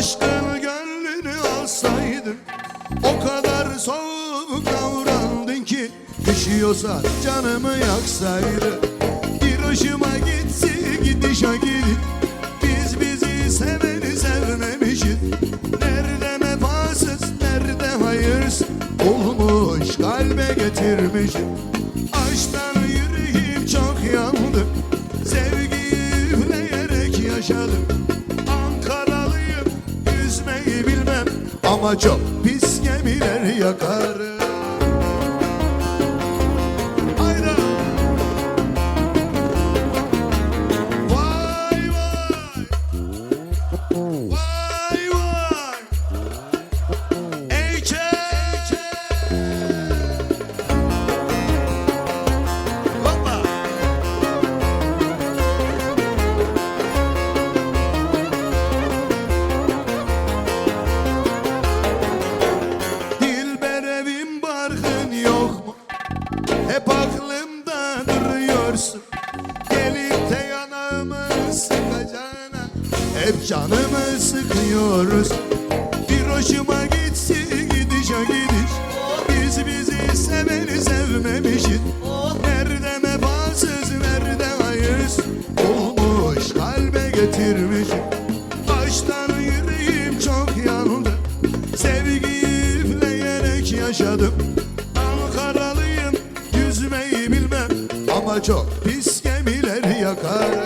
Aşkın gönlünü alsaydın O kadar soğuk davrandın ki Üşüyorsa canımı yaksaydın Bir hoşuma gitsin gidişe gidip Biz bizi seveni sevmemişiz. Nerede mefasız nerede hayırsız Olmuş kalbe getirmişiz. Aşktan Ama çok pis gemiler yakarım duruyorsun Gelip de yanağımı sıkacağına Hep canımı sıkıyoruz. Bir hoşuma gitsi gidişe gidiş. Biz bizi seveni sevmemişiz. Nerede vefasız nerede hayırsız Olmuş kalbe getirmişim. Baştan yüreğim çok yandı. Sevgiyi üfleyerek yaşadım Ama çok pis gemiler yakarım